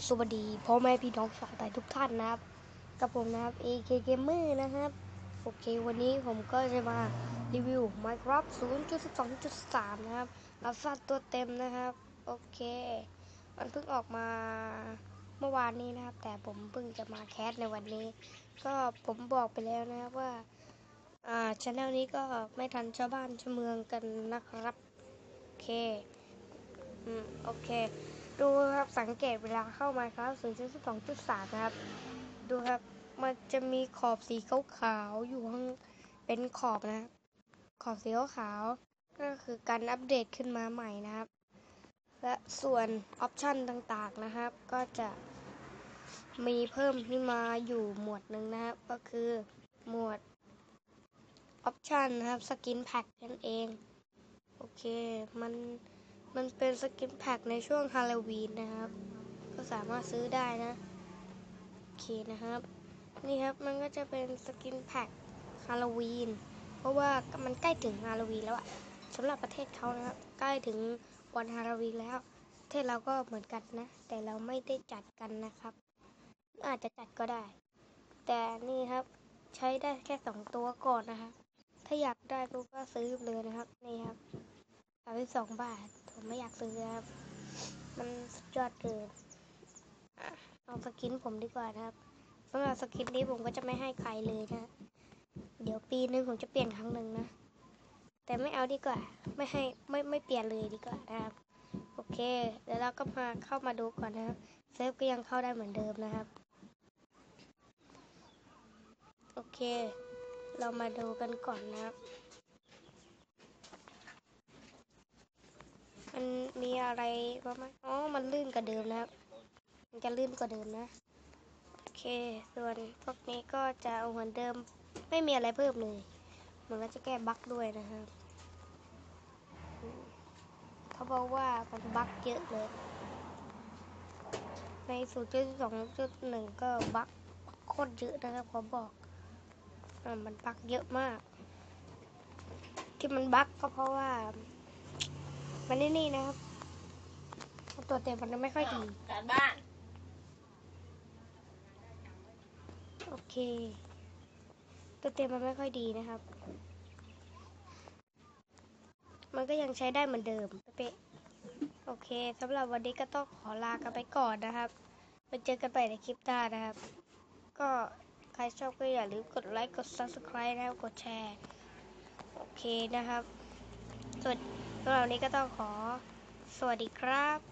สวัสดีพ่อแม่พี่น้องชาวไทยทุกท่านนะครับ กับผมนะครับ AK Gamer นะครับ โอเค วันนี้ผมก็จะมารีวิว Minecraft 0.12.3 นะครับอัลฟาตัวเต็มนะครับ โอเค มันเพิ่งออกมาเมื่อวานนี้นะครับ แต่ผมเพิ่งจะมาแคสในวันนี้ ก็ผมบอกไปแล้วนะครับว่า อ่าช anel นี้ก็ไม่ทันชาวบ้านชาวเมืองกันนะครับ โอเค อืม โอเค ดูครับสังเกตเวลาเข้ามาครับ0.12.3นะครับ ดูครับมันจะมีขอบสีขาวๆอยู่ข้างเป็นขอบนะครับขอบสีขาวก็คือการอัปเดตขึ้นมาใหม่นะครับ และส่วนออปชันต่างๆนะครับ ก็จะมีเพิ่มขึ้นมาอยู่หมวดหนึ่งนะครับ ก็คือหมวดออปชันนะครับสกินแพ็คนั่นเอง โอเค มัน มันเป็นสกินแพ็คในช่วงฮาโลวีนนะครับ ก็สามารถซื้อได้นะ โอเคนะครับ นี่ครับมันก็จะเป็นสกินแพ็คฮาโลวีน เพราะว่ามันใกล้ถึงฮาโลวีนแล้วอะสำหรับประเทศเขานะครับ ใกล้ถึงวันฮาโลวีนแล้วประเทศเราก็เหมือนกันนะ แต่เราไม่ได้จัดกันนะครับ อาจจะจัดก็ได้ แต่นี่ครับใช้ได้แค่สองตัวก่อนนะครับ ถ้าอยากได้ก็ซื้อเลยนะครับ นี่ครับ สามสิบสองบาท ผมไม่อยากซื้อครับ มันยอดเกินเอาสกินผมดีกว่านะครับสำหรับสกินนี้ผมก็จะไม่ให้ใครเลยนะ เดี๋ยวปีนึงผมจะเปลี่ยนครั้งหนึ่งนะ แต่ไม่เอาดีกว่า ไม่ให้ไม่ไม่เปลี่ยนเลยดีกว่านะครับ โอเค เดี๋ยวเราก็มาเข้ามาดูก่อนนะครับ เซฟก็ยังเข้าได้เหมือนเดิมนะครับ โอเค เรามาดูกันก่อนนะครับ มันมี อะไรบ้างไหมอ๋อ มันลื่นกว่าเดิมนะครับ มันจะลื่นกว่าเดิมนะ โอเค ส่วนพวกนี้ก็จะเอาเหมือนเดิม ไม่มีอะไรเพิ่มเลย มันก็จะแก้บั๊กด้วยนะครับ เขาบอกว่ามันบั๊กเยอะเลย ในสูตรที่สองจุดหนึ่งก็บั๊กโคตรเยอะนะครับขอบอกอ่ามันบั๊กเยอะมาก ที่มันบั๊กก็เพราะว่า มันนี่นะครับ ตัวเต็มมันไม่ค่อยดี การบ้าน โอเค ตัวเต็มมันไม่ค่อยดีนะครับ มันก็ยังใช้ได้เหมือนเดิมเป๊ะๆโอเคสำหรับวันนี้ก็ต้องขอลากันไปก่อนนะครับไปเจอกันใหม่ในคลิปหน้านะครับ ก็ใครชอบก็อย่าลืมกดไลค์ กด subscribe นะครับ กดแชร์ โอเคนะครับส่วนสำหรับวันนี้ก็ต้องขอสวัสดีครับ